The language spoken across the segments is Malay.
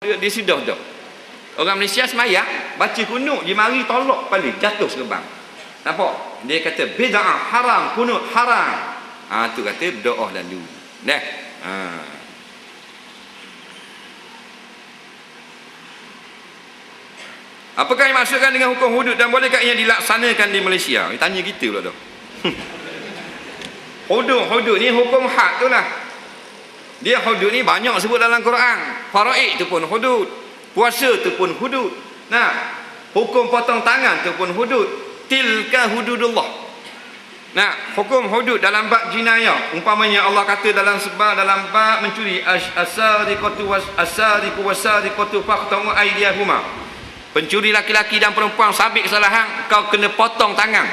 dia sudah dah. Orang Malaysia semayang, baca kunut, dia mari tolak paling jatuh serbang. Nampak? Dia kata bid'ah haram, kunut haram. Ha tu kata doa lalu. Dah. Ha. Apakah yang maksudkan dengan hukum hudud dan bolehkah ia dilaksanakan di Malaysia? Dia tanya kita pula tu. hudud, hudud ni hukum had tu lah. Dia hudud ni banyak sebut dalam Quran. Faraid tu pun hudud. Puasa tu pun hudud. Nah, hukum potong tangan tu pun hudud. Tilka hududullah. Nah, hukum hudud dalam bab jinayah. Umpamanya Allah kata dalam sebab dalam bab mencuri asariqatu was asariqu wasariqatu faqta'u aydiyahuma. Pencuri laki-laki dan perempuan sabit kesalahan, kau kena potong tangan.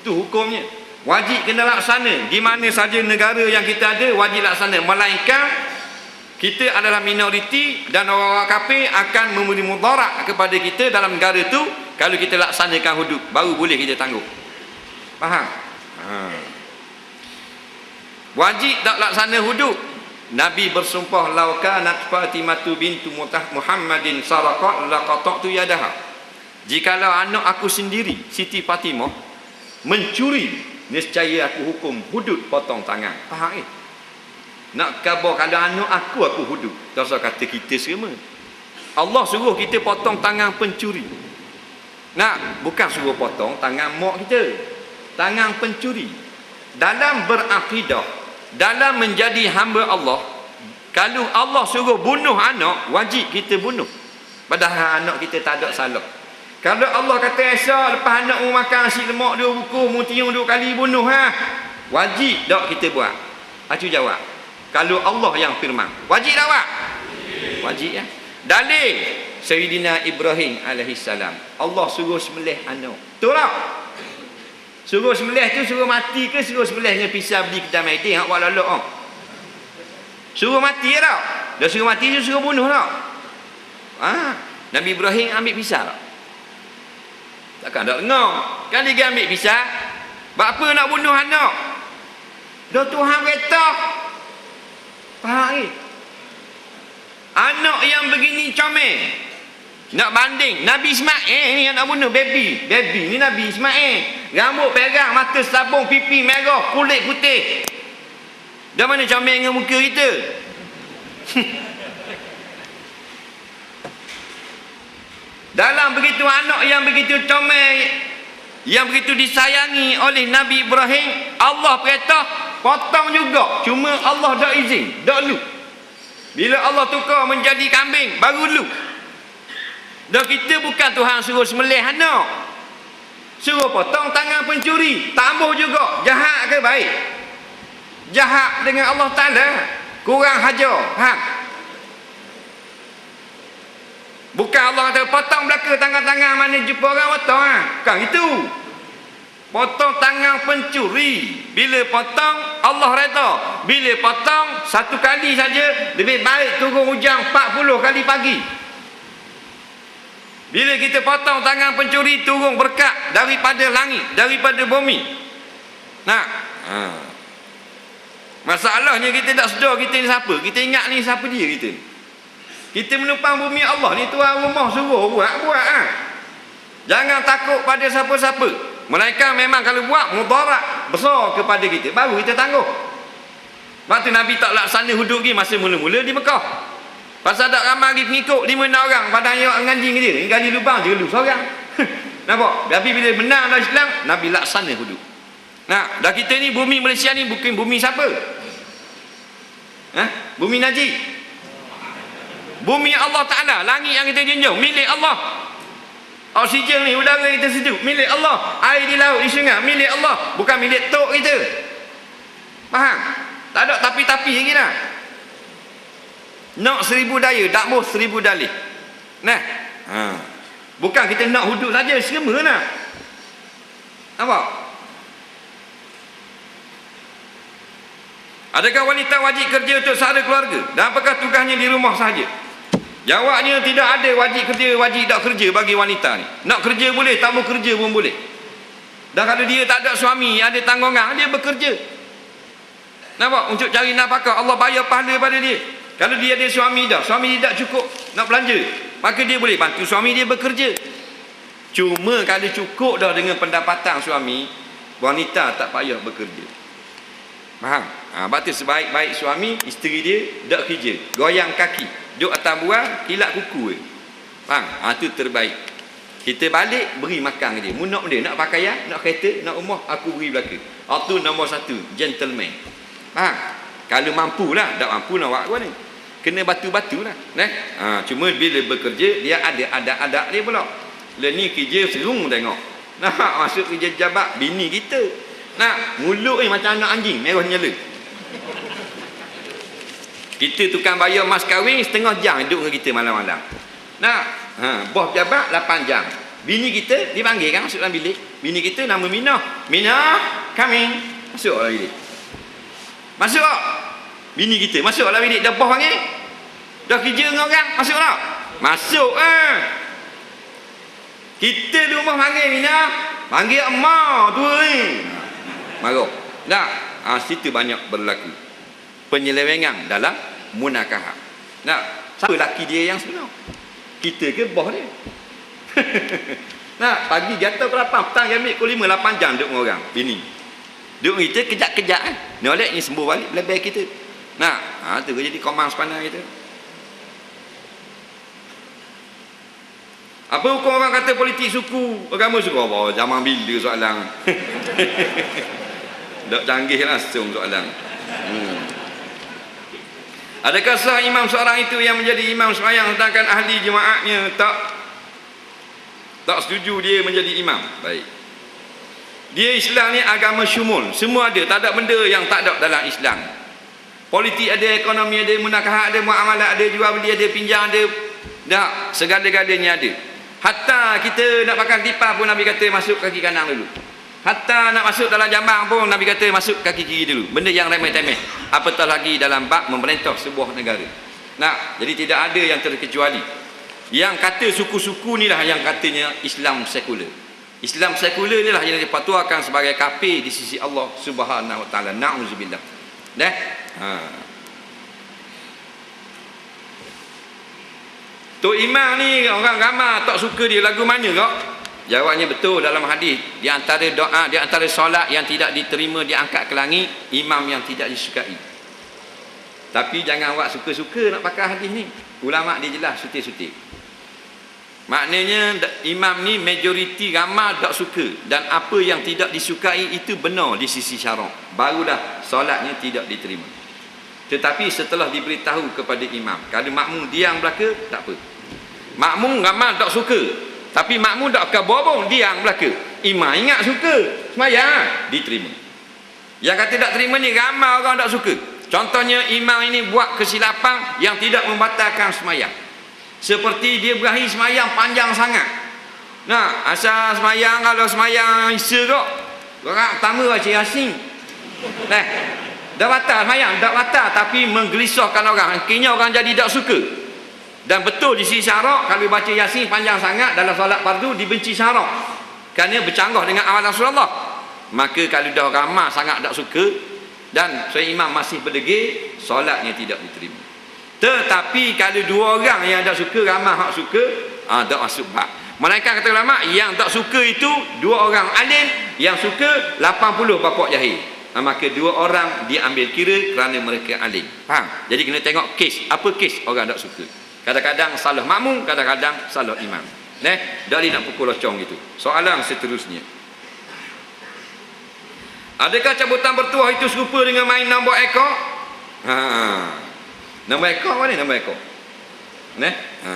Itu hukumnya. Wajib kena laksana. Di mana saja negara yang kita ada, wajib laksana. Melainkan, kita adalah minoriti dan orang-orang kafir akan memberi mudarat kepada kita dalam negara itu kalau kita laksanakan hudud. Baru boleh kita tangguh. Faham? Ha. Wajib tak laksana hudud. Nabi bersumpah lau kanat Fatimatu bintu Muhammadin saraqat laqata'tu yadaha. Jikalau anak aku sendiri Siti Fatimah mencuri nescaya aku hukum hudud potong tangan. Faham eh? Nak khabar kalau anak aku aku hudud. Tak usah kata kita semua. Allah suruh kita potong tangan pencuri. Nak bukan suruh potong tangan mak kita. Tangan pencuri. Dalam berakidah dalam menjadi hamba Allah kalau Allah suruh bunuh anak wajib kita bunuh padahal anak kita tak ada salah kalau Allah kata esok lepas anak mu makan nasi lemak dua buku mu tiung dua kali bunuh ha wajib tak kita buat acu jawab kalau Allah yang firman wajib tak buat wajib ya dalil Sayyidina Ibrahim alaihissalam Allah suruh sembelih anak betul tak Suruh sembelih tu suruh mati ke suruh sembelihnya pisah beli kedai Maidin hak lolok oh. Suruh mati ya tak? Dah suruh mati tu suruh bunuh tak? Ha? Nabi Ibrahim ambil pisah tak? Takkan tak dengar. Kan dia ambil pisah. Buat apa nak bunuh anak? Dah Tuhan berita. Faham ni? Anak yang begini comel. Nak banding Nabi Ismail ni yang nak bunuh baby. Baby ni Nabi Ismail. Rambut perang, mata sabung, pipi merah, kulit putih. Dah mana comel dengan muka kita? Dalam begitu anak yang begitu comel yang begitu disayangi oleh Nabi Ibrahim, Allah perintah potong juga. Cuma Allah dah izin, dah lu. Bila Allah tukar menjadi kambing, baru lu. Dan kita bukan Tuhan suruh semelih anak. Suruh potong tangan pencuri. Tambah juga. Jahat ke baik? Jahat dengan Allah Ta'ala. Kurang hajar. Ha? Bukan Allah kata potong belaka tangan-tangan mana jumpa orang potong. Ha? Bukan itu. Potong tangan pencuri. Bila potong Allah reda. Bila potong satu kali saja lebih baik turun hujan 40 kali pagi. Bila kita potong tangan pencuri turun berkat daripada langit, daripada bumi. Nah. Ha. Masalahnya kita tak sedar kita ni siapa. Kita ingat ni siapa dia kita. Kita menumpang bumi Allah ni tuan rumah suruh buat buat ha. Jangan takut pada siapa-siapa. Mereka memang kalau buat mudarat besar kepada kita baru kita tangguh. Waktu Nabi tak laksana hudud ni masa mula-mula di Mekah. Pasal tak ramai lagi pengikut lima enam orang pada yang ngaji dia. Ngaji lubang je lu seorang. Nampak? Tapi bila menang dalam Islam, Nabi laksana hudud. Nah, dah kita ni bumi Malaysia ni bukan bumi siapa? Ha? Bumi Najib. Bumi Allah Taala, langit yang kita junjung milik Allah. Oksigen ni udara kita sejuk milik Allah. Air di laut di sungai milik Allah, bukan milik tok kita. Faham? Tak ada tapi-tapi lagi dah. Nak seribu daya, tak mau seribu dalih. Nah. Ha. Bukan kita nak hudud saja, semua nak. Nampak? Adakah wanita wajib kerja untuk sahara keluarga? Dan apakah tugasnya di rumah sahaja? Jawabnya tidak ada wajib kerja, wajib tak kerja bagi wanita ni. Nak kerja boleh, tak mau kerja pun boleh. Dan kalau dia tak ada suami, ada tanggungan, dia bekerja. Nampak? Untuk cari nafkah, Allah bayar pahala pada dia. Kalau dia ada suami dah, suami dia tak cukup nak belanja, maka dia boleh bantu suami dia bekerja. Cuma kalau cukup dah dengan pendapatan suami, wanita tak payah bekerja. Faham? Ha, sebab tu sebaik-baik suami, isteri dia tak kerja. Goyang kaki. Duduk atas buah, kilat kuku. Faham? Ha, tu terbaik. Kita balik, beri makan dia. Mu nak dia, nak pakaian, nak kereta, nak rumah, aku beri belaka. Ha, tu nombor satu, gentleman. Faham? Kalau mampu lah, tak mampu nak buat apa ni? Kena batu-batu lah. Eh? Ha, cuma bila bekerja, dia ada adat-adat dia pula. Lah ni kerja serung tengok. Nah, masuk kerja jabat, bini kita. Nak, mulut ni macam anak anjing, merah nyala. Kita tukang bayar mas kahwin setengah jam duduk dengan kita malam-malam. Nak, ha, bos pejabat 8 jam. Bini kita dipanggil kan masuk dalam bilik. Bini kita nama Mina. Mina, coming. Masuk dalam bilik. Masuk? Bini kita masuk dalam bilik. Dah bos panggil. Dah kerja dengan orang. Masuk tak? Masuk ah. Kita di rumah panggil Mina. Panggil emak tu ni. Marah. Tak? Ha, situ banyak berlaku. Penyelewengan dalam munakahah. Tak? Siapa laki dia yang sebenar? Kita ke bos dia? nah, pagi jatuh 8, petang jam ambil 5, 8 jam duduk dengan orang, bini. Duduk kita kejap-kejap kan. Nolek ni sembuh balik lebih kita. Nah, ha, tu jadi komang sepandang kita. Apa hukum orang kata politik suku, agama suku? Oh, zaman bila soalan? Tak canggih langsung soalan. Hmm. Adakah sah imam seorang itu yang menjadi imam semayang sedangkan ahli jemaatnya tak tak setuju dia menjadi imam? Baik. Dia Islam ni agama syumul. Semua ada. Tak ada benda yang tak ada dalam Islam. Politik ada, ekonomi ada, munakah ada, muamalat ada, jual beli ada, pinjam ada. Tak. Segala-galanya ada. Hatta kita nak pakai tipah pun Nabi kata masuk kaki kanan dulu. Hatta nak masuk dalam jambang pun Nabi kata masuk kaki kiri dulu. Benda yang remeh-temeh. Apatah lagi dalam bab memerintah sebuah negara. Nah, jadi tidak ada yang terkecuali. Yang kata suku-suku ni lah yang katanya Islam sekular. Islam sekular ni lah yang dipatuakan sebagai kafir di sisi Allah Subhanahu Wa Taala. Nauzubillah. Dah? Ha. Tok Imam ni orang ramai tak suka dia lagu mana kau? Jawabnya betul dalam hadis. Di antara doa, di antara solat yang tidak diterima diangkat ke langit, imam yang tidak disukai. Tapi jangan awak suka-suka nak pakai hadis ni. Ulama dia jelas sutik-sutik. Maknanya imam ni majoriti ramai tak suka dan apa yang tidak disukai itu benar di sisi syarak. Barulah solatnya tidak diterima. Tetapi setelah diberitahu kepada imam, kalau makmum diam belaka, tak apa. Makmum ramai tak suka, tapi makmum tak akan bohong diam belaka. Imam ingat suka, semayang diterima. Yang kata tak terima ni ramai orang tak suka. Contohnya imam ini buat kesilapan yang tidak membatalkan semayang. Seperti dia berakhir semayang panjang sangat. Nah, asal semayang kalau semayang isa kok. Orang pertama baca yasin. Nah, dah batal semayang, dah batal tapi menggelisahkan orang. Akhirnya orang jadi tak suka. Dan betul di sisi syarak kalau baca yasin panjang sangat dalam solat fardu dibenci syarak. Kerana bercanggah dengan amalan Rasulullah. Maka kalau dah ramah sangat tak suka dan saya imam masih berdegil, solatnya tidak diterima. Tetapi kalau dua orang yang tak suka ramai hak suka, ah tak masuk bab. Mereka kata ulama yang tak suka itu dua orang alim, yang suka 80 bapak jahil. Ha, maka dua orang diambil kira kerana mereka alim. Faham? Jadi kena tengok kes. Apa kes orang tak suka? Kadang-kadang salah makmum, kadang-kadang salah imam. Neh, dari nak pukul locong gitu. Soalan seterusnya. Adakah cabutan bertuah itu serupa dengan main nombor ekor? Ha. Nombor ekor mana nombor ekor? Neh? Ha.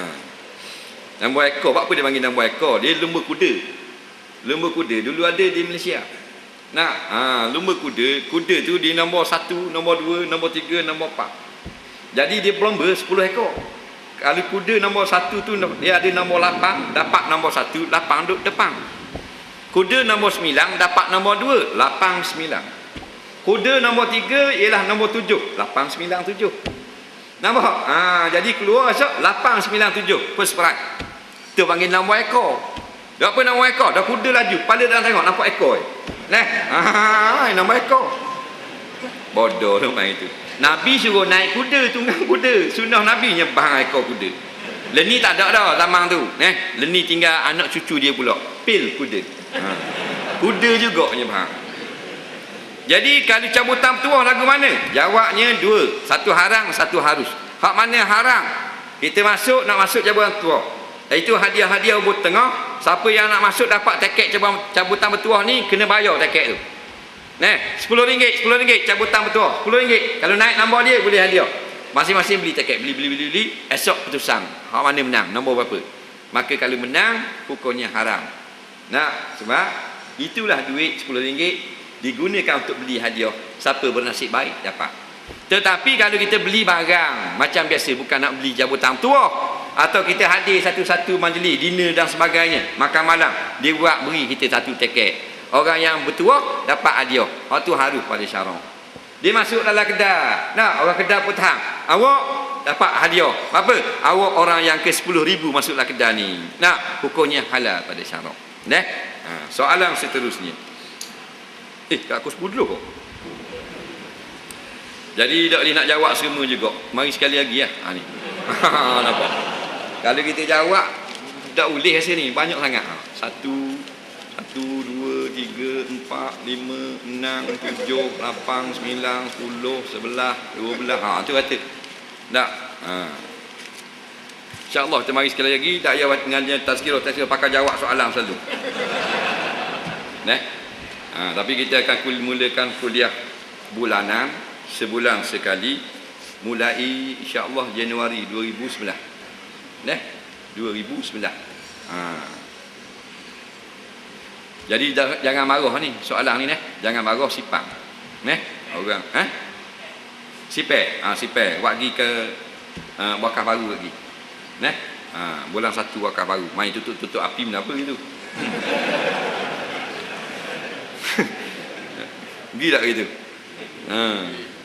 Nombor ekor, apa dia panggil nombor ekor? Dia lumba kuda. Lumba kuda dulu ada di Malaysia. Nah, ha, lumba kuda, kuda tu di nombor satu, nombor dua, nombor tiga, nombor empat. Jadi dia berlomba sepuluh ekor. Kalau kuda nombor satu tu dia ada nombor lapan, dapat nombor satu, lapan duduk depan. Kuda nombor sembilan dapat nombor dua, lapan sembilan. Kuda nombor tiga ialah nombor tujuh, lapan sembilan tujuh. Nampak? Ha, jadi keluar esok 897 first prize. Tu panggil nombor ekor. Dah apa nombor ekor? Dah kuda laju. Pada dah tengok nampak ekor. Neh. Ha, nombor ekor. Bodoh tu main itu. Nabi suruh naik kuda, tunggang kuda. Sunnah Nabi nyebang ekor kuda. Leni tak ada dah zaman tu. Eh, Leni tinggal anak cucu dia pula. Pil kuda. Ha. Kuda juga nyebang. Jadi kalau cabutan tuah lagu mana? Jawabnya dua. Satu harang, satu harus. Hak mana harang? Kita masuk, nak masuk cabutan tuah. Itu hadiah-hadiah ubud tengah. Siapa yang nak masuk dapat teket cabutan bertuah ni, kena bayar teket tu. Nah, RM10, RM10 cabutan bertuah. RM10. Kalau naik nombor dia, boleh hadiah. Masing-masing beli teket. Beli, beli, beli, beli. Esok putusan. Hak mana menang? Nombor berapa? Maka kalau menang, hukumnya haram. Nah, sebab itulah duit RM10 digunakan untuk beli hadiah siapa bernasib baik dapat tetapi kalau kita beli barang macam biasa bukan nak beli jabutan tua atau kita hadir satu-satu majlis dinner dan sebagainya makan malam dia buat beri kita satu tiket orang yang bertuah dapat hadiah hak tu harus pada syarak dia masuk dalam kedai nah orang kedai pun tahan awak dapat hadiah apa awak orang yang ke 10 ribu masuk dalam kedai ni nah hukumnya halal pada syarak nah ha, soalan seterusnya Eh, kat aku 10 kok. Jadi tak boleh nak jawab semua juga. Mari sekali lagi ya. Ha ni. Nampak. Kalau kita jawab tak boleh rasa ni banyak sangat. Ha. Satu, satu, dua, tiga, empat, lima, enam, tujuh, lapan, sembilan, sepuluh, sebelah, dua belah. Ha, tu kata. Tak. Ha. InsyaAllah kita mari sekali lagi. Tak payah dengan tazkirah, tazkirah pakai jawab soalan selalu. Nah. Ha, tapi kita akan mulakan kuliah bulanan sebulan sekali mulai insya-Allah Januari 2009. Neh, 2009. Ha. Jadi jangan marah ni soalan ni neh. Jangan marah sipang. Neh, orang ha? Sipek, ha, sipek. Buat pergi ke uh, wakaf baru lagi. Neh. Ha, bulan satu wakaf baru. Main tutup-tutup api kenapa gitu. Pergi tak gitu? Ha.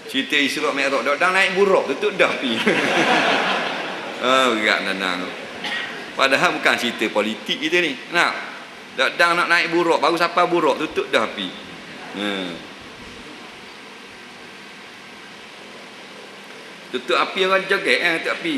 Cerita Isra Mi'raj dak naik buruk tutup dah pi. oh, gerak nanang. Padahal bukan cerita politik kita ni. Nak. Dak dang nak naik buruk baru siapa buruk tutup dah pi. Ha. Tutup api orang joget eh tutup api.